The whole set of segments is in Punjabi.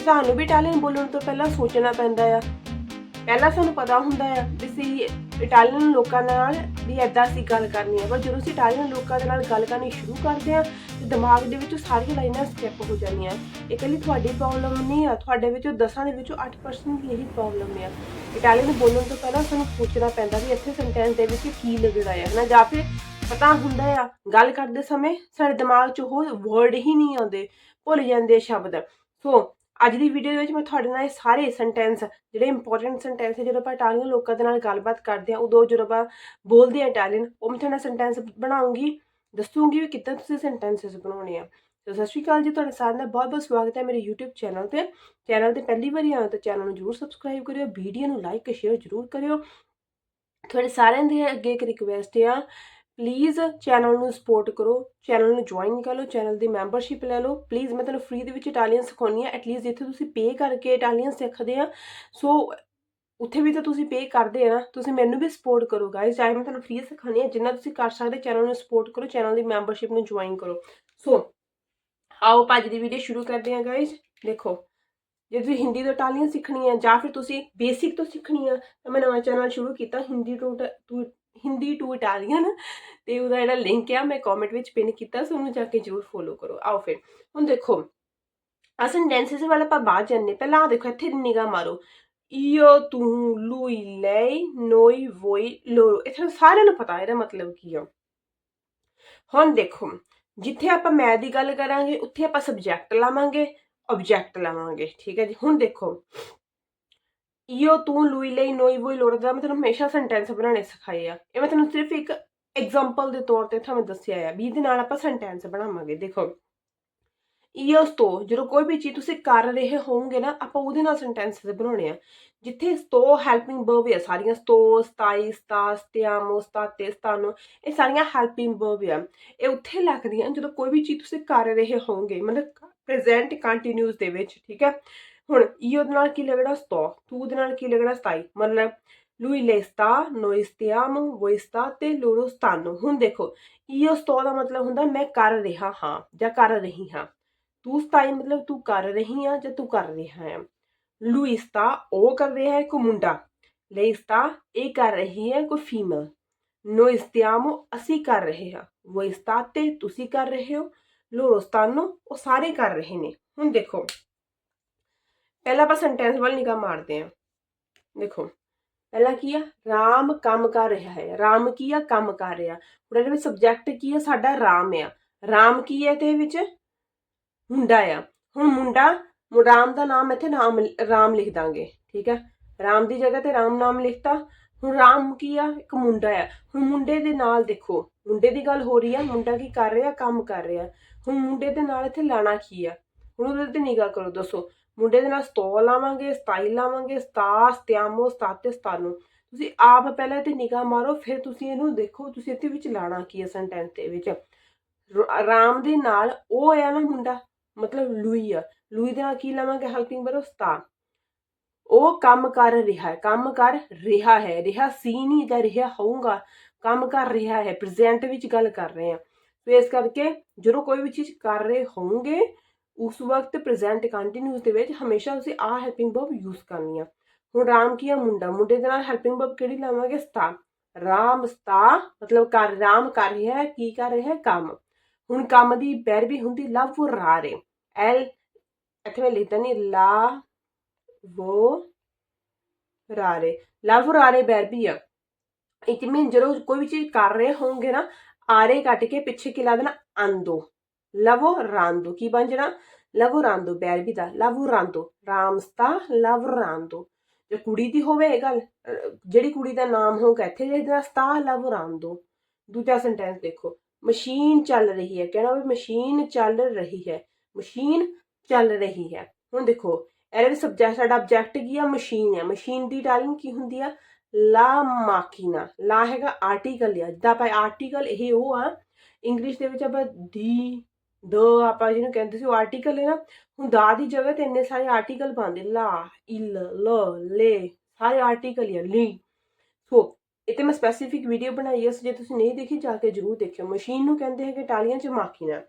ਤੁਹਾਨੂੰ ਵੀ ਇਟਾਲੀਅਨ ਬੋਲਣ ਤੋਂ ਪਹਿਲਾਂ ਸੋਚਣਾ ਪੈਂਦਾ ਆ, ਪਹਿਲਾਂ ਸਾਨੂੰ ਪਤਾ ਹੁੰਦਾ ਆ ਵੀ ਅਸੀਂ ਇਟਾਲੀਅਨ ਲੋਕਾਂ ਨਾਲ ਵੀ ਐਦਾਂ ਅਸੀਂ ਗੱਲ ਕਰਨੀ ਆ। ਪਰ ਜਦੋਂ ਅਸੀਂ ਇਟਾਲੀਅਨ ਲੋਕਾਂ ਦੇ ਨਾਲ ਗੱਲ ਕਰਨੀ ਸ਼ੁਰੂ ਕਰਦੇ ਆ, ਤੇ ਦਿਮਾਗ ਦੇ ਵਿੱਚੋਂ ਸਾਰੀਆਂ ਲਾਈਨਾਂ ਸਕਿਪ ਹੋ ਜਾਂਦੀਆਂ। ਇਹ ਇਕੱਲੀ ਤੁਹਾਡੀ ਪ੍ਰੋਬਲਮ ਨਹੀਂ ਆ, ਤੁਹਾਡੇ ਵਿੱਚੋਂ 10 ਦੇ ਵਿੱਚੋਂ 8% ਇਹੀ ਪ੍ਰੋਬਲਮ ਆ। ਇਟਾਲੀਅਨ ਬੋਲਣ ਤੋਂ ਪਹਿਲਾਂ ਸਾਨੂੰ ਸੋਚਣਾ ਪੈਂਦਾ ਵੀ ਇੱਥੇ ਸੈਂਟੈਂਸ ਦੇ ਵਿੱਚ ਕੀ ਲੱਗਦਾ ਹੈ ਹਨਾ? ਜਾਂ ਫਿਰ ਪਤਾ ਹੁੰਦਾ ਆ, ਗੱਲ ਕਰਦੇ ਸਮੇਂ ਸਾਡੇ ਦਿਮਾਗ 'ਚ ਉਹ ਵਰਡ ਹੀ ਨਹੀਂ ਆਉਂਦੇ, ਭੁੱਲ ਜਾਂਦੇ ਸ਼ਬਦ। ਸੋ ਅੱਜ ਦੀ ਵੀਡੀਓ ਦੇ ਵਿੱਚ ਮੈਂ ਤੁਹਾਡੇ ਨਾਲ ਇਹ ਸਾਰੇ ਸੈਂਟੈਂਸ ਜਿਹੜੇ ਇੰਪੋਰਟੈਂਟ ਸੈਂਟੈਂਸ ਹੈ ਜਦੋਂ ਆਪਾਂ ਇਟਾਲੀਅਨ ਲੋਕਾਂ ਦੇ ਨਾਲ ਗੱਲਬਾਤ ਕਰਦੇ ਆ ਉਦੋਂ ਜਦੋਂ ਆਪਾਂ ਬੋਲਦੇ ਆ ਇਟਾਲੀਅਨ ਉਹ ਮੈਂ ਤੁਹਾਡੇ ਨਾਲ ਸੈਂਟੈਂਸ ਬਣਾਉਂਗੀ, ਦੱਸੂਗੀ ਵੀ ਕਿੱਦਾਂ ਤੁਸੀਂ ਸੈਂਟੈਂਸਸ ਬਣਾਉਣੇ ਆ। ਸੋ ਸਤਿ ਸ਼੍ਰੀ ਅਕਾਲ ਜੀ, ਤੁਹਾਡੇ ਸਾਰਿਆਂ ਦਾ ਬਹੁਤ ਬਹੁਤ ਸਵਾਗਤ ਹੈ ਮੇਰੇ YouTube ਚੈਨਲ ਤੇ। ਚੈਨਲ ਤੇ ਪਹਿਲੀ ਵਾਰੀ ਆਏ ਤਾਂ ਚੈਨਲ ਨੂੰ ਜਰੂਰ ਸਬਸਕ੍ਰਾਈਬ ਕਰਿਓ ਵੀਡੀਓ ਨੂੰ ਲਾਈਕ ਸ਼ੇਅਰ ਜਰੂਰ ਕਰਿਓ। ਤੁਹਾਡੇ ਸਾਰਿਆਂ ਦੇ ਅੱਗੇ ਇੱਕ ਰਿਕੁਐਸਟ ਆ ਪਲੀਜ਼ ਚੈਨਲ ਨੂੰ ਸਪੋਰਟ ਕਰੋ ਚੈਨਲ ਨੂੰ ਜੁਆਇਨ ਕਰ ਲਓ ਚੈਨਲ ਦੀ ਮੈਂਬਰਸ਼ਿਪ ਲੈ ਲਓ। ਪਲੀਜ਼ ਮੈਂ ਤੁਹਾਨੂੰ ਫ੍ਰੀ ਦੇ ਵਿੱਚ ਇਟਾਲੀਅਨ ਸਿਖਾਉਣੀ ਆ ਐਟਲੀਸਟ ਜਿੱਥੇ ਤੁਸੀਂ ਪੇ ਕਰਕੇ ਇਟਾਲੀਅਨ ਸਿੱਖਦੇ ਆ। ਸੋ ਉੱਥੇ ਵੀ ਤਾਂ ਤੁਸੀਂ ਪੇ ਕਰਦੇ ਆ ਨਾ, ਤੁਸੀਂ ਮੈਨੂੰ ਵੀ ਸਪੋਰਟ ਕਰੋ ਗਾਇਸ ਚਾਹੇ ਮੈਂ ਤੁਹਾਨੂੰ ਫ੍ਰੀ ਸਿਖਾਉਣੀ ਆ ਜਿੰਨਾ ਤੁਸੀਂ ਕਰ ਸਕਦੇ ਚੈਨਲ ਨੂੰ ਸਪੋਰਟ ਕਰੋ ਚੈਨਲ ਦੀ ਮੈਂਬਰਸ਼ਿਪ ਨੂੰ ਜੁਆਇਨ ਕਰੋ। ਸੋ ਆਓ ਅੱਜ ਦੀ ਵੀਡੀਓ ਸ਼ੁਰੂ ਕਰਦੇ ਹਾਂ ਗਾਇਸ ਦੇਖੋ, ਜੇ ਤੁਸੀਂ ਹਿੰਦੀ ਤੋਂ ਇਟਾਲੀਅਨ ਸਿੱਖਣੀ ਹੈ ਜਾਂ ਫਿਰ ਤੁਸੀਂ ਬੇਸਿਕ ਤੋਂ ਸਿੱਖਣੀ ਹੈ ਤਾਂ ਮੈਂ ਨਵਾਂ ਚੈਨਲ ਸ਼ੁਰੂ ਕੀਤਾ, Hindi to to Hindi to Italian ਤੇ ਉਹਦਾ ਜਿਹੜਾ ਲਿੰਕ ਆ ਮੈਂ ਕਮੈਂਟ ਵਿੱਚ ਪਿਨ ਕੀਤਾ, ਸੋ ਉਹਨੂੰ ਜਾ ਕੇ ਜਰੂਰ ਫੋਲੋ ਕਰੋ। ਆਓ ਫਿਰ, ਹੁਣ ਦੇਖੋ ਆ ਸੈਂਟੈਂਸਸ ਵਾਲਾ ਆਪਾਂ ਬਾਅਦ ਜਾਣਨੇ ਪਹਿਲਾਂ ਆ ਦੇਖੋ, ਇੱਥੇ ਨਿਗਾਹ ਮਾਰੋ। io ਤੂੰ, ਲੂਈ ਲੈ ਨੋਈ, ਵੋਈ ਲੋ ਇੱਥੇ ਸਾਰਿਆਂ ਨੂੰ ਪਤਾ, ਇਹਦਾ ਮਤਲਬ ਕੀ ਆ। ਹੁਣ ਦੇਖੋ, ਜਿੱਥੇ ਆਪਾਂ ਮੈਂ ਦੀ ਗੱਲ ਕਰਾਂਗੇ, ਉੱਥੇ ਆਪਾਂ ਸਬਜੈਕਟ ਲਾਵਾਂਗੇ ਆਬਜੈਕਟ ਲਾਵਾਂਗੇ, ਠੀਕ ਹੈ ਜੀ? ਹੁਣ ਦੇਖੋ ਈਓ ਤੂੰ ਲੂਈ ਲਈ noi voi loro ਮੈਂ ਤੁਹਾਨੂੰ ਹਮੇਸ਼ਾ ਸੈਂਟੈਂਸ ਬਣਾਉਣੇ ਸਿਖਾਏ ਆ। ਇਹ ਮੈਂ ਤੁਹਾਨੂੰ ਸਿਰਫ ਇੱਕ ਐਗਜ਼ਾਮਪਲ ਦੇ ਤੌਰ ਤੇ ਤੁਹਾਨੂੰ ਦੱਸਿਆ ਆ। ਵੀ ਇਹਦੇ ਨਾਲ ਆਪਾਂ ਸੈਂਟੈਂਸ ਬਣਾਵਾਂਗੇ। ਦੇਖੋ io sto ਜਦੋਂ ਕੋਈ ਵੀ ਚੀਜ਼ ਤੁਸੀਂ ਕਰ ਰਹੇ ਹੋਵੋਗੇ ਨਾ, ਆਪਾਂ ਉਹਦੇ ਨਾਲ ਸੈਂਟੈਂਸਸ ਬਣਾਉਣੇ ਆ। ਜਿੱਥੇ ਸਤੋ ਹੈਲਪਿੰਗ ਵਰਬ ਆ, ਸਾਰੀਆਂ ਸਤੋ, ਸਤਾਈ, ਸਤਾ ਸਟਿਆਮੋ ਸਟਾਤੇ ਸਟਾਨੋ ਇਹ ਸਾਰੀਆਂ ਹੈਲਪਿੰਗ ਵਰਬ ਆ। ਇਹ ਉੱਥੇ ਲੱਗਦੀਆਂ ਜਦੋਂ ਕੋਈ ਵੀ ਚੀਜ਼ ਤੁਸੀਂ ਕਰ ਰਹੇ ਹੋਵੋਗੇ। ਮਤਲਬ ਪ੍ਰੈਜ਼ੈਂਟ ਕੰਟੀਨਿਊਸ ਦੇ ਵਿੱਚ, ਠੀਕ ਹੈ ਹੁਣ io ਦੇ ਨਾਲ ਕੀ ਲੱਗਣਾ ਸਤੋ tu ਦੇ ਨਾਲ ਕੀ ਲੱਗਣਾ stai ਮਤਲਬ lui le sta noi stiamo voi ਹੁਣ ਦੇਖੋ io sto ਦਾ ਮਤਲਬ ਹੁੰਦਾ ਮੈਂ ਕਰ ਰਿਹਾ ਹਾਂ ਜਾਂ ਕਰ ਰਹੀ ਹਾਂ। ਤੂੰ ਸਤਾਈ ਮਤਲਬ ਤੂੰ ਕਰ ਰਹੀ ਆ ਜਾਂ ਤੂੰ ਕਰ ਰਿਹਾ ਹੈ? lui ਉਹ ਕਰ ਰਿਹਾ ਹੈ ਕੋਈ ਮੁੰਡਾ? lei sta ਇਹ ਕਰ ਰਹੀ ਹੈ ਕੋਈ ਫੀਮੇਲ? noi ਅਸੀਂ ਕਰ ਰਹੇ ਹਾਂ। voi ਤੇ ਤੁਸੀਂ ਕਰ ਰਹੇ ਹੋ loro ਉਹ ਸਾਰੇ ਕਰ ਰਹੇ ਨੇ। ਹੁਣ ਦੇਖੋ ਪਹਿਲਾਂ ਆਪਾਂ ਸੈਂਟੈਂਸ ਵੱਲ ਨਿਗਾਹ ਮਾਰਦੇ ਹਾਂ। ਦੇਖੋ, ਪਹਿਲਾਂ ਕੀ ਆ? ਰਾਮ ਕੰਮ ਕਰ ਰਿਹਾ ਹੈ। ਰਾਮ ਕੀ ਆ? ਕੰਮ ਕਰ ਰਿਹਾ। ਹੁਣ ਇਹਦੇ ਵਿੱਚ ਸਬਜੈਕਟ ਕੀ ਆ? ਸਾਡਾ ਰਾਮ ਆ। ਰਾਮ ਕੀ ਹੈ ਤੇ ਵਿੱਚ? ਮੁੰਡਾ ਆ। ਹੁਣ ਮੁੰਡਾ ਰਾਮ ਦਾ ਨਾਮ ਇੱਥੇ ਨਾਮ ਰਾਮ ਲਿਖ ਦਾਂਗੇ, ਠੀਕ ਹੈ ਰਾਮ ਦੀ ਜਗ੍ਹਾ ਤੇ ਰਾਮ ਨਾਮ ਲਿਖਤਾ। ਹੁਣ ਰਾਮ ਕੀ ਆ? ਇੱਕ ਮੁੰਡਾ ਆ। ਹੁਣ ਮੁੰਡੇ ਦੇ ਨਾਲ ਦੇਖੋ, ਮੁੰਡੇ ਦੀ ਗੱਲ ਹੋ ਰਹੀ ਆ। ਮੁੰਡਾ ਕੀ ਕਰ ਰਿਹਾ? ਕੰਮ ਕਰ ਰਿਹਾ। ਹੁਣ ਮੁੰਡੇ ਦੇ ਨਾਲ ਇੱਥੇ ਲਾਣਾ ਕੀ ਆ? ਹੁਣ ਉਹਦੇ ਤੇ ਨਿਗਾਹ ਕਰੋ, ਦੱਸੋ। ਮੁੰਡੇ ਦੇ ਨਾਲ ਸਟੋ ਲਾਵਾਂਗੇ ਸਟਾਈਲ ਲਾਵਾਂਗੇ ਸਟਾ ਸਟਿਆਮੋ ਸਟਾਤੇ ਸਟਾਨੋ ਤੁਸੀਂ ਆਪ ਪਹਿਲਾਂ ਤੇ ਨਿਗਾਹ ਮਾਰੋ, ਫਿਰ ਤੁਸੀਂ ਇਹਨੂੰ ਦੇਖੋ, ਤੁਸੀਂ ਇੱਥੇ ਵਿੱਚ ਲਾਣਾ ਕੀ ਹੈ ਸੈਂਟੈਂਸ ਦੇ ਵਿੱਚ। ਰਾਮ ਦੇ ਨਾਲ ਉਹ ਹੈ ਨਾ ਮੁੰਡਾ, ਮਤਲਬ ਲੂਈ ਆ। ਲੂਈ ਦੇ ਨਾਲ ਕੀ ਲਾਵਾਂਗੇ ਹੈਲਪਿੰਗ ਵਰਬ ਸਟਾ ਉਹ ਕੰਮ ਕਰ ਰਿਹਾ ਹੈ, ਕੰਮ ਕਰ ਰਿਹਾ ਹੈ। ਰਿਹਾ ਸੀ ਨਹੀਂ ਜਾਂ ਰਿਹਾ ਹੋਊਗਾ, ਕੰਮ ਕਰ ਰਿਹਾ ਹੈ ਪ੍ਰੈਜ਼ੈਂਟ ਵਿੱਚ ਗੱਲ ਕਰ ਰਹੇ ਹਾਂ। ਸੋ ਇਸ ਕਰਕੇ ਜਦੋਂ ਕੋਈ ਵੀ ਚੀਜ਼ ਕਰ ਰਹੇ ਹੋਵੋਗੇ ਉਸ ਵਕਤ ਪ੍ਰੈਜ਼ੈਂਟ ਕੰਟੀਨਿਊਸ ਦੇ ਵਿੱਚ ਹਮੇਸ਼ਾ ਤੁਸੀਂ ਆ ਹੈਲਪਿੰਗ ਵਰਬ ਯੂਜ਼ ਕਰਨੀ ਆ। ਹੁਣ ਰਾਮ ਕੀ ਆ ਮੁੰਡਾ? ਮੁੰਡੇ ਦੇ ਨਾਲ ਹੈਲਪਿੰਗ ਵਰਬ ਕਿਹੜੀ ਲਾਵਾਂਗੇ? ਸਤਾ। ਰਾਮ ਸਤਾ, ਮਤਲਬ ਕਰ, ਰਾਮ ਕਰ ਰਿਹਾ ਹੈ, ਕੀ ਕਰ ਰਿਹਾ ਹੈ? ਕੰਮ। ਹੁਣ ਕੰਮ ਦੀ ਬੈਰ ਵੀ ਹੁੰਦੀ ਲਵਰਾਰੇ ਐਲ ਇੱਥੇ ਮੈਂ ਲਿਖਦਾ ਨਹੀਂ, ਲਾ, ਵੋ ਰਾਰੇ ਲਵਰਾਰੇ ਬੈਰ ਵੀ ਆ। ਇਟ ਮੀਨ ਜਦੋਂ ਕੋਈ ਵੀ ਚੀਜ਼ ਕਰ ਰਹੇ ਹੋਵੋਗੇ ਨਾ, ਆਰੇ ਕੱਟ ਕੇ ਪਿੱਛੇ ਕੀ ਲਾ ਦੇਣਾ? ਆਂਦੋ lavorando ਕੀ ਬਣ ਜਾਣਾ? lavorando ਬੈਰਬੀ ਦਾ lavorando ਰਾਮ ਸਤਾ lavorando ਜੇ ਕੁੜੀ ਦੀ ਹੋਵੇ ਇਹ ਗੱਲ ਜਿਹੜੀ ਕੁੜੀ ਦਾ ਨਾਮ ਹੋਊਗਾ ਇੱਥੇ ਲਿਖ ਦੇਣਾ ਸਤਾ lavorando ਦੂਜਾ ਸੈਂਟੈਂਸ ਦੇਖੋ, ਮਸ਼ੀਨ ਚੱਲ ਰਹੀ ਹੈ, ਕਹਿਣਾ ਵੀ ਮਸ਼ੀਨ ਚੱਲ ਰਹੀ ਹੈ, ਮਸ਼ੀਨ ਚੱਲ ਰਹੀ ਹੈ। ਹੁਣ ਦੇਖੋ, ਇਹਦੇ ਵਿੱਚ ਸਬਜੈਕਟ ਸਾਡਾ ਆਬਜੈਕਟ ਕੀ ਆ? ਮਸ਼ੀਨ ਹੈ ਮਸ਼ੀਨ ਦੀ ਟਾਈਲਿੰਗ ਕੀ ਹੁੰਦੀ ਆ? ਲਾ ਮਾਕੀਨਾ, ਲਾ ਹੈਗਾ ਆਰਟੀਕਲ ਆ। ਜਿੱਦਾਂ ਆਪਾਂ ਆਰਟੀਕਲ ਇਹ ਉਹ ਆ ਇੰਗਲਿਸ਼ ਦੇ ਵਿੱਚ ਆਪਾਂ ਦੀ ਦ ਆਪਾਂ ਜਿਹਨੂੰ ਕਹਿੰਦੇ ਸੀ ਉਹ ਆਰਟੀਕਲ ਹੈ ਨਾ, ਹੁਣ ਦਾ ਦੀ ਜਗ੍ਹਾ ਤੇ ਇੰਨੇ ਸਾਰੇ ਆਰਟੀਕਲ ਪਾਉਂਦੇ, ਲਾ, ਇਲ, ਲ, ਲੈ, ਸਾਰੇ ਆਰਟੀਕਲ ਹੀ ਆ, ਲੀ। ਸੋ ਇਹ ਤੇ ਮੈਂ ਸਪੈਸੀਫਿਕ ਵੀਡੀਓ ਬਣਾਈ ਹੈ ਸੋ ਜੇ ਤੁਸੀਂ ਨਹੀਂ ਦੇਖੀ, ਜਾ ਕੇ ਜਰੂਰ ਦੇਖਿਓ। ਮਸ਼ੀਨ ਨੂੰ ਕਹਿੰਦੇ ਹੈਗੇ ਇਟਾਲੀਅਨ ਚ ਮਾਕੀਨਾ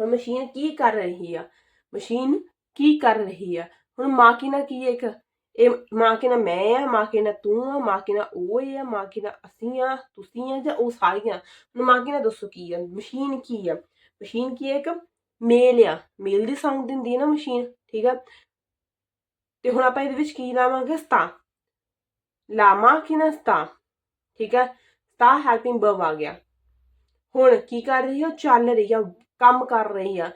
ਹੁਣ ਮਸ਼ੀਨ ਕੀ ਕਰ ਰਹੀ ਆ? ਮਸ਼ੀਨ ਕੀ ਕਰ ਰਹੀ ਆ? ਹੁਣ ਮਾਕਿਨਾ ਕੀ ਹੈ ਇੱਕ? ਇਹ ਮਾਕਿਨਾ ਮੈਂ ਆ ਮਾਕਿਨਾ ਤੂੰ ਆ ਮਾਕਿਨਾ ਉਹ ਹੈ ਮਾਕਿਨਾ ਅਸੀਂ ਆ, ਤੁਸੀਂ ਆ ਜਾਂ ਉਹ ਸਾਰੀਆਂ? ਹੁਣ ਮਾਕਿਨਾ ਦੱਸੋ ਕੀ ਆ? ਮਸ਼ੀਨ ਕੀ ਆ? ਮਸ਼ੀਨ ਕੀ ਹੈ ਇੱਕ? ਮੇਲ ਆ। ਮੇਲ ਦੀ ਸਾਊਂਡ ਦਿੰਦੀ ਹੈ ਨਾ ਮਸ਼ੀਨ, ਠੀਕ ਆ? ਤੇ ਹੁਣ ਆਪਾਂ ਇਹਦੇ ਵਿੱਚ ਕੀ ਲਾਵਾਂਗੇ? ਸਤਾ। ਲਾਵਾਂ ਕਿ ਨਾ ਸਤਾ? ਠੀਕ ਹੈ ਸਤਾ ਹੈਲਪਿੰਗ ਵਰਬ ਆ ਗਿਆ। ਹੁਣ ਕੀ ਕਰ ਰਹੀ ਆ? ਉਹ ਚੱਲ ਰਹੀ ਆ, ਕੰਮ ਕਰ ਰਹੀ ਆ।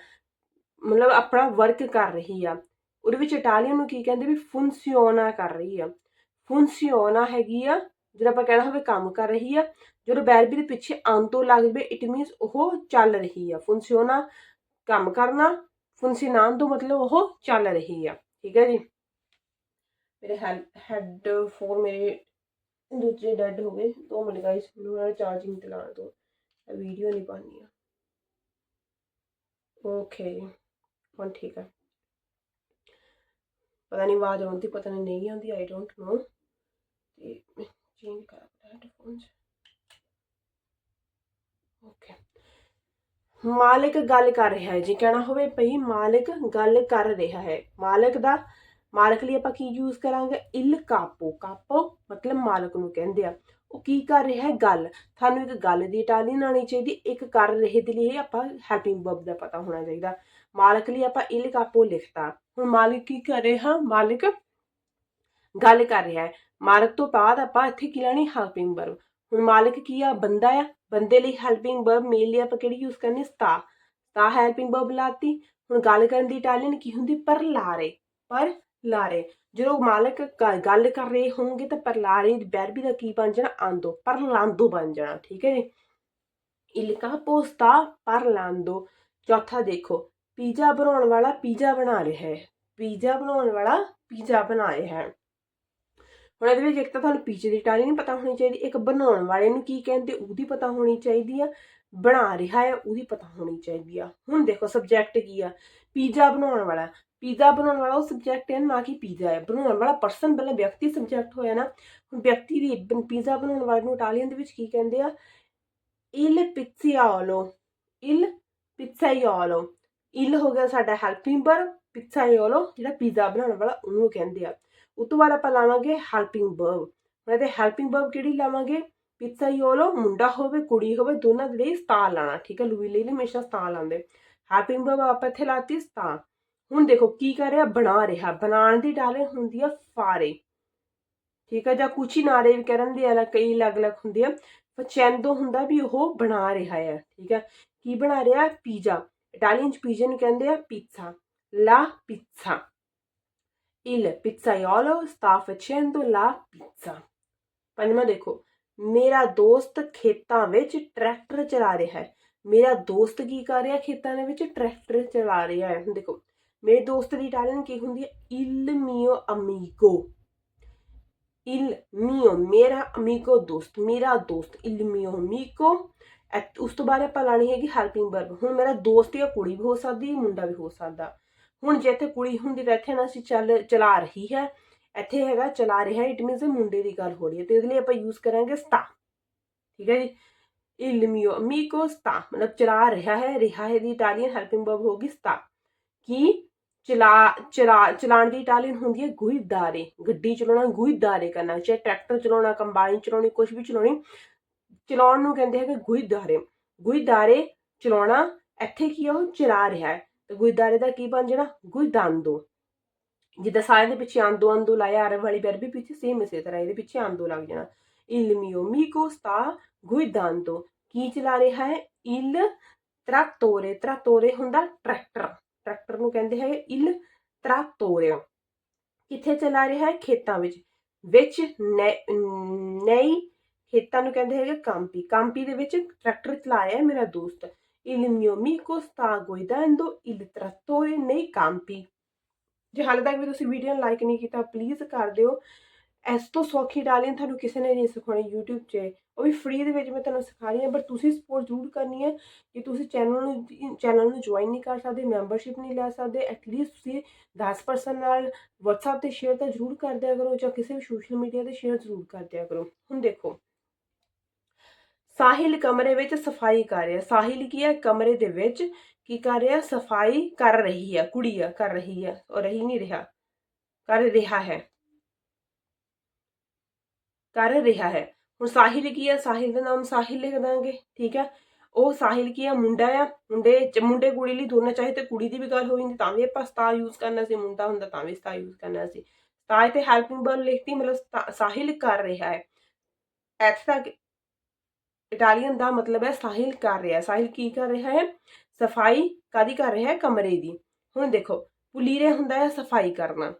ਮਤਲਬ ਆਪਣਾ ਵਰਕ ਕਰ ਰਹੀ ਆ। ਉਹਦੇ ਵਿੱਚ ਇਟਾਲੀਅਨ ਨੂੰ ਕੀ ਕਹਿੰਦੇ ਵੀ ਫੁੰਸੀਓਨਾ ਕਰ ਰਹੀ ਆ। ਫੁੰਸੀਓਨਾ ਹੈਗੀ ਆ ਜਦੋਂ ਆਪਾਂ ਕਹਿਣਾ ਹੋਵੇ ਕੰਮ ਕਰ ਰਹੀ ਆ ਜਦੋਂ ਬੈਰਬੀ ਦੇ ਪਿੱਛੇ ਆਂ ਤੋਂ ਲੱਗ ਜਵੇ ਇਟ ਮੀਨਸ ਉਹ ਚੱਲ ਰਹੀ ਆ। ਫੁੰਸੀਓਨਾ ਕੰਮ ਕਰਨਾ ਫੁੰਸੀਨਾਨ ਤੋਂ ਮਤਲਬ ਉਹ ਚੱਲ ਰਹੀ ਆ। ਠੀਕ ਹੈ ਜੀ? ਮੇਰੇ ਹੈੱਡਫੋਨ ਮੇਰੇ ਦੂਜੇ ਡੈਡ ਹੋ ਗਏ। ਦੋ ਮਿੰਟ ਗਾਇਸ ਮੈਨੂੰ ਚਾਰਜਿੰਗ ਤੇ ਲਾਉਣ ਦੋ ਵੀਡੀਓ ਨਹੀਂ ਪਾਣੀ ਆ। ਓਕੇ ਹੁਣ ਠੀਕ ਹੈ ਪਤਾ ਨਹੀਂ ਆਵਾਜ਼ ਆਉਂਦੀ, ਪਤਾ ਨਹੀਂ ਨਹੀਂ ਆਉਂਦੀ ਆਈ ਡੋਂਟ ਨੋ ਤੇ ਚੇਂਜ ਕਰ ਹੈਡਫੋਨਸ ਓਕੇ ਮਾਲਕ ਗੱਲ ਕਰ ਰਿਹਾ ਹੈ, ਜੇ ਕਹਿਣਾ ਹੋਵੇ ਭਈ ਮਾਲਕ ਗੱਲ ਕਰ ਰਿਹਾ ਹੈ। ਮਾਲਕ ਦਾ, ਮਾਲਕ ਲਈ ਆਪਾਂ ਕੀ ਯੂਜ਼ ਕਰਾਂਗੇ? ਇਲ ਕਾਪੋ। ਕਾਪੋ ਮਤਲਬ ਮਾਲਕ ਨੂੰ ਕਹਿੰਦੇ ਆ। ਉਹ ਕੀ ਕਰ ਰਿਹਾ ਹੈ? ਗੱਲ। ਤੁਹਾਨੂੰ ਇੱਕ ਗੱਲ ਦੀ ਇਟਾਲੀਅਨ ਆਣੀ ਚਾਹੀਦੀ, ਇੱਕ ਕਰ ਰਹੇ ਦੇ ਲਈ ਆਪਾਂ ਹੈਲਪਿੰਗ ਵਰਬ ਦਾ ਪਤਾ ਹੋਣਾ ਚਾਹੀਦਾ। ਮਾਲਕ ਲਈ ਆਪਾਂ ਇਲ ਕਾਪੋ ਲਿਖਤਾ। ਹੁਣ ਮਾਲਕ ਕੀ ਕਰ ਰਿਹਾ? ਮਾਲਕ ਗੱਲ ਕਰ ਰਿਹਾ ਹੈ। ਮਾਲਕ ਤੋਂ ਬਾਅਦ ਆਪਾਂ ਇੱਥੇ ਕੀ ਲੈਣੀ? ਹੈਲਪਿੰਗ ਵਰਬ ਹੁਣ ਮਾਲਕ ਕੀ ਆ? ਬੰਦਾ ਆ। ਬੰਦੇ ਲਈ ਹੈਲਪਿੰਗ ਵਰਬ ਮੇਲ ਲਈ ਆਪਾਂ ਕਿਹੜੀ ਯੂਜ਼ ਕਰਨੀ? ਸਤਾ। ਸਤਾ ਹੈਲਪਿੰਗ ਵਰਬ ਲਾਤੀ। ਹੁਣ ਗੱਲ ਕਰਨ ਦੀ ਇਟਾਲੀਅਨ ਕੀ ਹੁੰਦੀ? ਪਰ ਲਾਰੇ ਪਰ ਲਾਰੇ ਜਦੋਂ ਮਾਲਕ ਗੱਲ ਕਰ ਰਹੇ ਹੋਣਗੇ ਤਾਂ ਪਰਲਾਰੇ ਬੈਰਬੀ ਦਾ ਕੀ ਬਣ ਜਾਣਾ? ਆਂਦੋ। ਪਰ ਪਰਲਾਂਦੋ ਬਣ ਜਾਣਾ। ਠੀਕ ਹੈ ਜੀ? ਇਲਕਾ capo ਪਰ parlando ਚੌਥਾ ਦੇਖੋ। ਪੀਜ਼ਾ ਬਣਾਉਣ ਵਾਲਾ ਪੀਜ਼ਾ ਬਣਾ ਰਿਹਾ ਹੈ। ਪੀਜ਼ਾ ਬਣਾਉਣ ਵਾਲਾ ਪੀਜ਼ਾ ਬਣਾ ਰਿਹਾ ਹੈ। ਹੁਣ ਇਹਦੇ ਵਿੱਚ ਇੱਕ ਤਾਂ ਤੁਹਾਨੂੰ ਪੀਜ਼ੇ ਦੀ ਇਟਾਲੀਅਨ ਪਤਾ ਹੋਣੀ ਚਾਹੀਦੀ, ਇੱਕ ਬਣਾਉਣ ਵਾਲੇ ਨੂੰ ਕੀ ਕਹਿੰਦੇ ਉਹਦੀ ਪਤਾ ਹੋਣੀ ਚਾਹੀਦੀ ਆ, ਬਣਾ ਰਿਹਾ ਹੈ ਉਹਦੀ ਪਤਾ ਹੋਣੀ ਚਾਹੀਦੀ ਆ। ਹੁਣ ਦੇਖੋ ਸਬਜੈਕਟ ਕੀ ਆ, ਪੀਜ਼ਾ ਬਣਾਉਣ ਵਾਲਾ, ਪੀਜ਼ਾ ਬਣਾਉਣ ਵਾਲਾ ਉਹ ਸਬਜੈਕਟ ਹੈ ਨਾ ਕਿ ਪੀਜ਼ਾ ਹੈ। ਬਣਾਉਣ ਵਾਲਾ ਪਰਸਨ ਪਹਿਲਾਂ ਵਿਅਕਤੀ ਸਬਜੈਕਟ ਹੋਇਆ ਨਾ, ਹੁਣ ਵਿਅਕਤੀ ਦੀ ਪੀਜ਼ਾ ਬਣਾਉਣ ਵਾਲੇ ਨੂੰ ਇਟਾਲੀਅਨ ਦੇ ਵਿੱਚ ਕੀ ਕਹਿੰਦੇ ਆ? ਇਲ ਪਿੱਜ਼ੀਆਲੋ ਇਲ ਪਿੱਜ਼aiolo ਇਲ ਹੋ ਗਿਆ ਸਾਡਾ ਹੈਲਪਿੰਗ ਵਰਬ ਪਿੱਜ਼aiolo ਜਿਹੜਾ ਪੀਜ਼ਾ ਬਣਾਉਣ ਵਾਲਾ ਉਹਨੂੰ ਕਹਿੰਦੇ ਆ। ਉਸ ਤੋਂ ਬਾਅਦ ਆਪਾਂ ਲਾਵਾਂਗੇ ਹੈਲਪਿੰਗ ਵਰਬ ਮੈਂ ਇਹਦੇ ਹੈਲਪਿੰਗ ਵਰਬ ਕਿਹੜੀ ਲਾਵਾਂਗੇ? ਪਿੱਜ਼aiolo ਮੁੰਡਾ ਹੋਵੇ, ਕੁੜੀ ਹੋਵੇ, ਦੋਨਾਂ ਦੇ ਲਈ ਸਤਾ ਲਾਣਾ, ਠੀਕ ਹੈ? ਲੂਈ ਲਈ ਹਮੇਸ਼ਾ ਸਤਾ ਲਾਉਂਦੇ ਹੈਲਪਿੰਗ ਵਰਬ ਆਪਾਂ ਇੱਥੇ ਲਾਤੀ ਸਤਾ ਹੁਣ ਦੇਖੋ ਕੀ ਕਰ ਰਿਹਾ, ਬਣਾ ਰਿਹਾ। ਬਣਾਉਣ ਦੀ ਡਾਲੇ ਹੁੰਦੀ ਆ ਫਾਰੇ। ਠੀਕ ਹੈ? ਜਾਂ ਕੁਛ ਹੀ ਨਾਰੇ ਵੀ ਕਰਨ ਦੀ ਅਲੱਗ ਕਈ ਅਲੱਗ-ਅਲੱਗ ਹੁੰਦੇ ਆ। ਫਚੈਂਦੋ ਹੁੰਦਾ ਵੀ ਉਹ ਬਣਾ ਰਿਹਾ ਹੈ ਠੀਕ ਹੈ? ਕੀ ਬਣਾ ਰਿਹਾ? ਪੀਜ਼ਾ ਇਟਾਲੀਅਨ ਚ ਪੀਜ਼ਾ ਨੂੰ ਕਹਿੰਦੇ ਆ ਪੀਜ਼ਾ ਲਾ pizza il pizzaiolo sta facendo la pizza. ਪੰਜਵਾਂ ਦੇਖੋ ਮੇਰਾ ਦੋਸਤ ਖੇਤਾਂ ਵਿੱਚ ਟਰੈਕਟਰ ਚਲਾ ਰਿਹਾ ਹੈ ਮੇਰਾ ਦੋਸਤ ਕੀ ਕਰ ਰਿਹਾ ਖੇਤਾਂ ਦੇ ਵਿੱਚ ਟਰੈਕਟਰ ਚਲਾ ਰਿਹਾ ਹੈ ਦੇਖੋ ਮੇਰੇ ਦੋਸਤ ਦੀ ਇਟਾਲੀਅਨ ਕੀ ਹੁੰਦੀ ਹੈ ਇਲ mio ਅਮੀਗੋ ਇਲ ਮੀਓ ਮੇਰਾ amico ਦੋਸਤ ਮੇਰਾ ਦੋਸਤ ਇਲ mio amico ਐਤ- ਉਸ ਤੋਂ ਬਾਅਦ ਆਪਾਂ ਲਾਣੀ ਹੈਗੀ ਹੈਲਪਿੰਗ ਵਰਬ ਹੁਣ ਮੇਰਾ ਦੋਸਤ ਜਾਂ ਕੁੜੀ ਵੀ ਹੋ ਸਕਦੀ ਮੁੰਡਾ ਵੀ ਹੋ ਸਕਦਾ ਹੁਣ ਜੇ ਇੱਥੇ ਕੁੜੀ ਹੁੰਦੀ ਤਾਂ ਇੱਥੇ ਨਾ, ਅਸੀਂ ਚੱਲ, ਚਲਾ ਰਹੀ ਹੈ। ਇੱਥੇ ਹੈਗਾ, ਚਲਾ ਰਿਹਾ ਇਟ ਮੀਨਸ ਮੁੰਡੇ ਦੀ ਗੱਲ ਹੋ ਰਹੀ ਹੈ ਤੇ ਇਹਦੇ ਲਈ ਆਪਾਂ ਯੂਜ਼ ਕਰਾਂਗੇ ਸਤਾ। ਠੀਕ ਹੈ ਜੀ? ਇਲਮੀਓ ਮੀਕੋ ਸਤਾ ਮਤਲਬ ਚਲਾ ਰਿਹਾ ਹੈ ਰਿਹਾ ਹੈ ਦੀ ਇਟਾਲੀਅਨ ਹੈਲਪਿੰਗ ਵਰਬ ਹੋਗੀ ਸਤਾ। ਕੀ? ਚਲਾ ਚਲਾ, ਚਲਾਉਣ ਦੀ ਇਟਾਲੀਅਨ ਹੁੰਦੀ ਹੈ ਗੁਇਦਾਰੇ ਗੱਡੀ ਚਲਾਉਣਾ ਗੁਇਦਾਰੇ ਕਰਨਾ। ਚਾਹੇ ਟਰੈਕਟਰ ਚਲਾਉਣਾ ਕੰਬਾਈਨ ਚਲਾਉਣੀ ਕੁਝ ਵੀ ਚਲਾਉਣੀ। ਚਲਾਉਣ ਨੂੰ ਕਹਿੰਦੇ ਹੈਗੇ ਗੁਇਦਾਰੇ ਗੁਇਦਾਰੇ ਚਲਾਉਣਾ, ਇੱਥੇ ਕੀ ਆ ਉਹ ਚਲਾ ਰਿਹਾ ਹੈ। ਤੇ ਗੁਇਦਾਰੇ ਦਾ ਕੀ ਬਣ ਜਾਣਾ? ਗੁਇਦਾਂਦੋ ਜਿੱਦਾਂ ਸਾਰੇ ਦੇ ਪਿੱਛੇ ਆਂਦੋ ਆਂਦੋ ਲਾਇਆ ਆਰਵ ਵਾਲੀ ਵਰਬ ਵੀ ਪਿੱਛੇ ਸੇਮ ਇਸੇ ਤਰ੍ਹਾਂ, ਇਹਦੇ ਪਿੱਛੇ ਆਂਦੋ ਲੱਗ ਜਾਣਾ। il mio amico sta ਕੀ ਚਲਾ ਰਿਹਾ ਹੈ? il trattore trattore ਹੁੰਦਾ ਟਰੈਕਟਰ। ਟਰੈਕਟਰ ਨੂੰ ਕਹਿੰਦੇ ਹੈ il trattore ਕਿੱਥੇ ਚਲਾ ਰਿਹਾ ਹੈ? ਖੇਤਾਂ ਵਿੱਚ। ਵਿੱਚ ਨਈ ਖੇਤਾਂ ਨੂੰ ਕਹਿੰਦੇ ਹੈਗੇ ਕਾਂਪੀ। ਕਾਂਪੀ ਦੇ ਵਿੱਚ ਟਰੈਕਟਰ ਚਲਾਇਆ ਹੈ ਮੇਰਾ ਦੋਸਤ। Il mio amico sta guidando il trattore nei campi. ਜੇ ਹਾਲੇ ਤੱਕ ਵੀ ਤੁਸੀਂ ਵੀਡੀਓ ਨੂੰ ਲਾਈਕ ਨਹੀਂ ਕੀਤਾ ਪਲੀਜ਼ ਕਰ ਦਿਓ ਇਸ ਤੋਂ ਸੌਖੀ ਇਟਾਲੀਅਨ ਤੁਹਾਨੂੰ ਕਿਸੇ ਨੇ ਨਹੀਂ ਸਿਖਾਉਣੀ YouTube 'ਚ ਉਹ ਵੀ ਫ੍ਰੀ ਦੇ ਵਿੱਚ ਮੈਂ ਤੁਹਾਨੂੰ ਸਿਖਾ ਰਹੀ ਹਾਂ ਬਟ ਤੁਸੀਂ ਸਪੋਰਟ ਜ਼ਰੂਰ ਕਰਨੀ ਹੈ ਕਿ ਤੁਸੀਂ ਚੈਨਲ ਨੂੰ ਚੈਨਲ ਨੂੰ ਜੁਆਇਨ ਨਹੀਂ ਕਰ ਸਕਦੇ ਮੈਂਬਰਸ਼ਿਪ ਨਹੀਂ ਲੈ ਸਕਦੇ ਐਟਲੀਸਟ ਤੁਸੀਂ 10% ਨਾਲ WhatsApp ਤੇ ਸ਼ੇਅਰ ਤਾਂ ਜ਼ਰੂਰ ਕਰ ਦਿਆ ਕਰੋ ਜਾਂ ਕਿਸੇ ਵੀ ਸੋਸ਼ਲ ਮੀਡੀਆ ਤੇ ਸ਼ੇਅਰ ਜ਼ਰੂਰ ਕਰ ਦਿਆ ਕਰੋ ਹੁਣ ਦੇਖੋ ਸਾਹਿਲ ਕਮਰੇ ਵਿੱਚ ਸਫ਼ਾਈ ਕਰ ਰਿਹਾ। ਸਾਹਿਲ ਕੀ ਹੈ? ਕਮਰੇ ਦੇ ਵਿੱਚ ਕੀ ਕਰ ਰਿਹਾ? ਸਫ਼ਾਈ ਕਰ ਰਹੀ ਹੈ ਕੁੜੀ ਆ ਕਰ ਰਹੀ ਹੈ ਔਰ ਰਹੀ ਨਹੀਂ ਰਿਹਾ। ਕਰ ਰਿਹਾ ਹੈ। ਕਰ ਰਿਹਾ ਹੈ। ਹੁਣ ਸਾਹਿਲ ਕੀ ਹੈ? ਸਾਹਿਲ ਦਾ ਨਾਮ ਸਾਹਿਲ ਲਿਖ ਦਾਂਗੇ, ਠੀਕ ਹੈ? ਉਹ ਸਾਹਿਲ ਕੀ ਆ ਮੁੰਡਾ ਆ। ਮੁੰਡੇ ਮੁੰਡੇ ਕੁੜੀ ਲਈ ਦੋਨਾਂ ਚਾਹੇ ਤੇ ਕੁੜੀ ਦੀ ਵੀ ਗੱਲ ਹੋ ਜਾਂਦੀ ਤਾਂ ਵੀ ਆਪਾਂ ਸਤਾ ਯੂਜ਼ ਕਰਨਾ ਸੀ, ਮੁੰਡਾ ਹੁੰਦਾ ਤਾਂ ਵੀ ਸਤਾ ਯੂਜ਼ ਕਰਨਾ ਸੀ। ਸਤਾ ਤੇ ਹੈਲਪਿੰਗ ਵਰਬ ਲਿਖਤੀ, ਮਤਲਬ ਸਾਹਿਲ ਕਰ ਰਿਹਾ ਹੈ। ਇੱਥੇ ਤੱਕ ਇਟਾਲੀਅਨ ਦਾ ਮਤਲਬ ਹੈ ਸਾਹਿਲ ਕਰ ਰਿਹਾ ਸਾਹਿਲ ਕੀ ਕਰ ਰਿਹਾ ਹੈ ਸਫ਼ਾਈ ਕਾਦੀ ਕਰ ਰਿਹਾ ਹੈ ਕਮਰੇ ਦੀ ਹੁਣ ਦੇਖੋ ਪੁਲੀਰੇ ਹੁੰਦਾ ਹੈ ਸਫ਼ਾਈ ਕਰਨਾ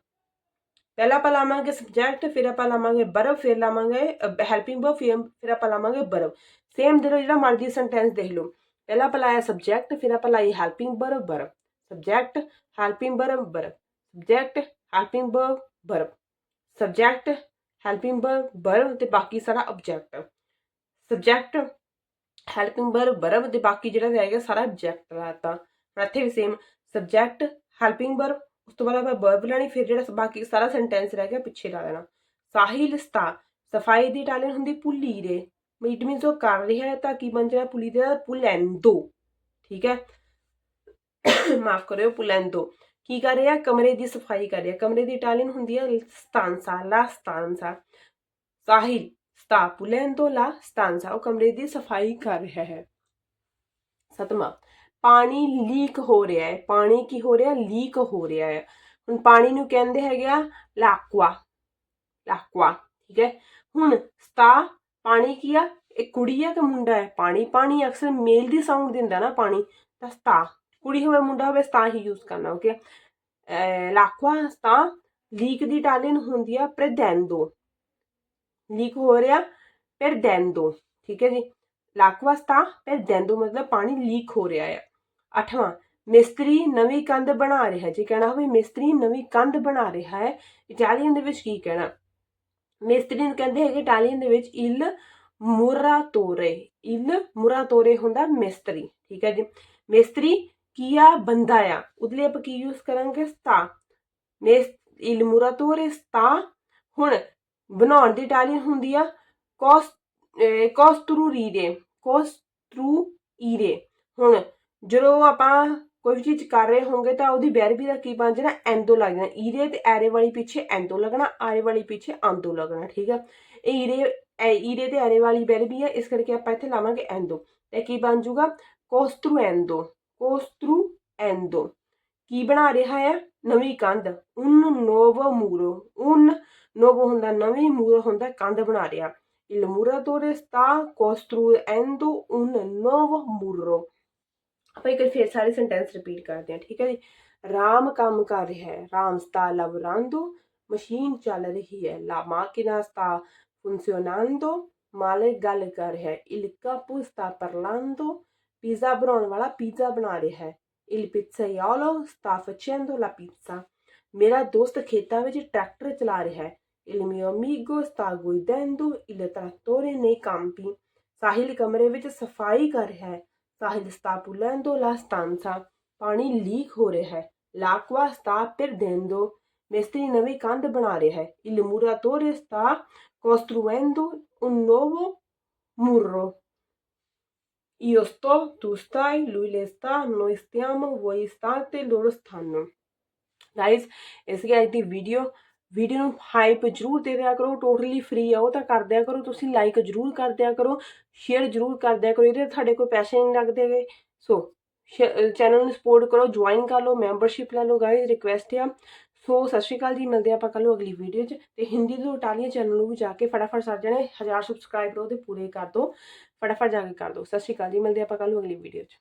ਪਹਿਲਾਂ ਆਪਾਂ ਲਾਵਾਂਗੇ ਸਬਜੈਕਟ ਫਿਰ ਆਪਾਂ ਲਾਵਾਂਗੇ ਬਰਬ ਫਿਰ ਲਾਵਾਂਗੇ ਹੈਲਪਿੰਗ ਵਰਬ ਫਿਰ ਫਿਰ ਆਪਾਂ ਲਾਵਾਂਗੇ ਬਰਬ ਸੇਮ ਦੇ ਲਓ ਜਿਹੜਾ ਮਰਜ਼ੀ ਸੈਂਟੈਂਸ ਦੇਖ ਲਓ ਪਹਿਲਾਂ ਆਪਾਂ ਲਾਇਆ ਸਬਜੈਕਟ ਫਿਰ ਆਪਾਂ ਲਾਈ helping verb verb subject helping verb verb subject helping verb verb subject helping verb verb ਤੇ ਬਾਕੀ ਸਾਰਾ object subject helping verb verb ਤੇ ਬਾਕੀ ਜਿਹੜਾ ਰਹਿ ਗਿਆ ਸਾਰਾ ਆਬਜੈਕਟ ਲਾਤਾ ਹੁਣ ਇੱਥੇ ਵੀ ਸੇਮ ਸਬਜੈਕਟ ਹੈਲਪਿੰਗ ਵਰਬ ਉਸ ਤੋਂ ਬਾਅਦ ਆਪਾਂ ਵਰਬ ਲੈਣੀ, ਫਿਰ ਜਿਹੜਾ ਬਾਕੀ ਸਾਰਾ ਸੈਂਟੈਂਸ ਰਹਿ ਗਿਆ ਪਿੱਛੇ ਲਾ ਦੇਣਾ। ਸਾਹਿਲ ਸਤਾ, ਸਫ਼ਾਈ ਦੀ ਇਟਾਲੀਅਨ ਹੁੰਦੀ ਪੁਲੀਰੇ ਇਟ ਮੀਨਸ ਉਹ ਕਰ ਰਿਹਾ ਹੈ ਤਾਂ ਕੀ ਬਣ ਜਾਣਾ ਪੁਲੀਰੇ ਦਾ, ਪੁਲੈਂਦੋ, ਠੀਕ ਹੈ? ਮਾਫ ਕਰਿਓ, ਪੁਲੈਂਦੋ। ਕੀ ਕਰ ਰਿਹਾ? ਕਮਰੇ ਦੀ ਸਫ਼ਾਈ ਕਰ ਰਿਹਾ। ਕਮਰੇ ਦੀ ਇਟਾਲੀਅਨ ਹੁੰਦੀ ਹੈ ਸਤਾਨਸਾ ਲਾ ਸਤਾਨਸਾ Sahil sta pulendo la stanza ਉਹ ਕਮਰੇ ਦੀ ਸਫ਼ਾਈ ਕਰ ਰਿਹਾ ਹੈ। ਸਤਮਾ, ਪਾਣੀ ਲੀਕ ਹੋ ਰਿਹਾ ਹੈ। ਪਾਣੀ ਕੀ ਹੋ ਰਿਹਾ? ਲੀਕ ਹੋ ਰਿਹਾ ਹੈ। ਹੁਣ ਪਾਣੀ ਨੂੰ ਕਹਿੰਦੇ ਹੈਗੇ ਆ l'acqua l'acqua ਠੀਕ ਹੈ। ਹੁਣ ਸਤਾ, ਪਾਣੀ ਕੀ ਆ? ਇਹ ਕੁੜੀ ਆ ਕਿ ਮੁੰਡਾ ਹੈ? ਪਾਣੀ ਪਾਣੀ ਅਕਸਰ ਮੇਲ ਦੀ ਸਾਊਂਡ ਦਿੰਦਾ ਨਾ ਪਾਣੀ। ਤਾਂ ਸਤਾ, ਕੁੜੀ ਹੋਵੇ, ਮੁੰਡਾ ਹੋਵੇ, ਸਤਾ ਹੀ ਯੂਜ਼ ਕਰਨਾ ਓਕੇ l'acqua ਸਤਾ, ਲੀਕ ਦੀ ਇਟਾਲੀਅਨ ਹੁੰਦੀ ਆ predendo ਲੀਕ ਹੋ ਰਿਹਾ perdendo ਠੀਕ ਹੈ ਜੀ। l'acqua sta perdendo ਮਤਲਬ ਪਾਣੀ ਲੀਕ ਹੋ ਰਿਹਾ ਹੈ ਅੱਠਵਾਂ, ਮਿਸਤਰੀ ਨਵੀਂ ਕੰਧ ਬਣਾ ਰਿਹਾ, ਜੇ ਕਹਿਣਾ ਹੋਵੇ ਮਿਸਤਰੀ ਨਵੀਂ ਕੰਧ ਬਣਾ ਰਿਹਾ ਹੈ, ਇਟਾਲੀਅਨ ਦੇ ਵਿੱਚ ਕੀ ਕਹਿਣਾ? ਮਿਸਤਰੀ ਨੂੰ ਕਹਿੰਦੇ ਹੈਗੇ ਇਟਾਲੀਅਨ ਦੇ ਵਿੱਚ ਇਲ ਮੁਰਾਤੋਰੇ ਇਲ ਮੁਰਾਤੋਰੇ ਹੁੰਦਾ ਮਿਸਤਰੀ, ਠੀਕ ਹੈ ਜੀ। ਮਿਸਤਰੀ ਕੀਆ ਬੰਦਾ ਆ, ਉਹਦੇ ਲਈ ਆਪਾਂ ਕੀ ਯੂਜ਼ ਕਰਾਂਗੇ? ਸਤਾ, ਮਿਸ, ਇਲ ਮੁਰਾਤੋਰੇ ਸਤਾ, ਹੁਣ ਬਣਾਉਣ ਦੀ ਇਟਾਲੀਅਨ ਹੁੰਦੀ ਆ, ਕੋਸ ਕੋਸਟਰੂਰੀਰੇ ਕੋਸਟਰੂਈਰੇ ਹੁਣ ਜਦੋਂ ਆਪਾਂ ਕੋਈ ਵੀ ਚੀਜ਼ ਕਰ ਰਹੇ ਹੋਗੇ ਤਾਂ ਉਹਦੀ ਵੈਰਬੀ ਦਾ ਕੀ ਬਣ ਜਾਣਾ? ਐਂਦੋ ਲੱਗ ਜਾਣਾ। ਈਰੇ ਤੇ ਐਰੇ ਵਾਲੀ ਪਿੱਛੇ ਐਂਦੋ ਲੱਗਣਾ, ਆਰੇ ਵਾਲੀ ਪਿੱਛੇ ਆਂਦੋ ਲੱਗਣਾ, ਠੀਕ ਆ? ਇਹ ਈਰੇ ਇਹ ਈਰੇ ਤੇ ਐਰੇ ਵਾਲੀ ਵੈਰਬੀ ਆ, ਇਸ ਕਰਕੇ ਆਪਾਂ ਇੱਥੇ ਲਾਵਾਂਗੇ ਐਂਦੋ। ਤੇ ਕੀ ਬਣ ਜਾਊਗਾ? ਕੋਸਟਰੂਐਂਦੋ ਕੋਸਟਰੂਐਂਦੋ ਕੀ ਬਣਾ ਰਿਹਾ ਹੈ ਨਵੀਂ ਕੰਧ, ਉਨ ਨੋਵੋ ਮੂਰੋ, ਉਨ ਨੋਵੋ ਹੁੰਦਾ, ਨਵੀਂ ਮੂਰੋ ਹੁੰਦਾ, ਕੰਧ ਬਣਾ ਰਿਹਾ Il muratore sta costruendo un nuovo muro ਆਪਾਂ ਇੱਕ ਵਾਰ ਸਾਰੇ ਸੈਂਟੈਂਸ ਰਿਪੀਟ ਕਰਦੇ ਹਾਂ, ਠੀਕ ਹੈ ਜੀ? ਰਾਮ ਕੰਮ ਕਰ ਰਿਹਾ ਹੈ, ਰਾਮ sta lavorando ਮਸ਼ੀਨ ਚੱਲ ਰਹੀ ਹੈ la macchina sta funzionando ਮਾਲਕ ਗੱਲ ਕਰ ਰਿਹਾ ਹੈ। il capo sta ਪੀਜ਼ਾ ਬਣਾਉਣ ਵਾਲਾ ਪੀਜ਼ਾ ਬਣਾ ਰਿਹਾ ਹੈ। Il pizzaiolo sta facendo la pizza ਮੇਰਾ ਦੋਸਤ ਖੇਤਾਂ ਵਿੱਚ ਟਰੈਕਟਰ ਚਲਾ ਰਿਹਾ ਹੈ Il mio amico sta guidando il trattore nei campi. Sahil ਕਮਰੇ ਵਿੱਚ ਸਫ਼ਾਈ ਕਰ ਰਿਹਾ ਹੈ Sahil sta pulendo la stanza. ਪਾਣੀ ਲੀਕ ਹੋ ਰਿਹਾ ਹੈ l'acqua sta perdendo. ਮਿਸਤਰੀ ਨਵੀਂ ਕੰਧ ਬਣਾ ਰਿਹਾ ਹੈ il muratore sta costruendo un nuovo muro. Io sto, tu stai, lui le sta, noi guys ਇਸ ਕੀ ਅੱਜ ਦੀ ਵੀਡੀਓ ਵੀਡੀਓ ਨੂੰ ਹਾਈਪ ਜਰੂਰ ਦੇ ਦਿਆ ਕਰੋ ਟੋਟਲੀ ਫ੍ਰੀ ਆ ਉਹ ਤਾਂ ਕਰ ਦਿਆ ਕਰੋ ਤੁਸੀਂ ਲਾਈਕ ਜਰੂਰ ਕਰ ਦਿਆ ਕਰੋ ਸ਼ੇਅਰ ਜਰੂਰ ਕਰ ਦਿਆ ਕਰੋ ਇਹਦੇ ਤੁਹਾਡੇ ਕੋਈ ਪੈਸੇ ਨਹੀਂ ਲੱਗਦੇ ਲੱਗਦੇਗੇ ਸੋ ਚੈਨਲ ਨੂੰ ਸਪੋਰਟ ਕਰੋ ਜੁਆਇਨ ਕਰ ਲਓ ਮੈਂਬਰਸ਼ਿਪ ਲੈ ਲਓ ਗਾਇਸ ਰਿਕੁਐਸਟ ਆ ਸੋ ਸਤਿ ਸ਼੍ਰੀ ਅਕਾਲ ਜੀ ਮਿਲਦੇ ਆਪਾਂ ਕੱਲ ਨੂੰ ਅਗਲੀ ਵੀਡੀਓ 'ਚ ਤੇ ਹਿੰਦੀ ਤੋਂ ਇਟਾਲੀਅਨ ਚੈਨਲ ਨੂੰ ਵੀ ਜਾ ਕੇ ਫਟਾਫਟ ਸਰ ਜਣੇ 1000 ਸਬਸਕ੍ਰਾਈਬਰ ਉਹਦੇ ਪੂਰੇ ਕਰ ਦਿਓ ਫਟਾਫਟ ਜਾ ਕੇ ਕਰ ਦਿਓ। ਸਤਿ ਸ਼੍ਰੀ ਅਕਾਲ ਜੀ, ਮਿਲਦੇ ਆਪਾਂ ਕੱਲ ਨੂੰ ਅਗਲੀ ਵੀਡੀਓ 'ਚ।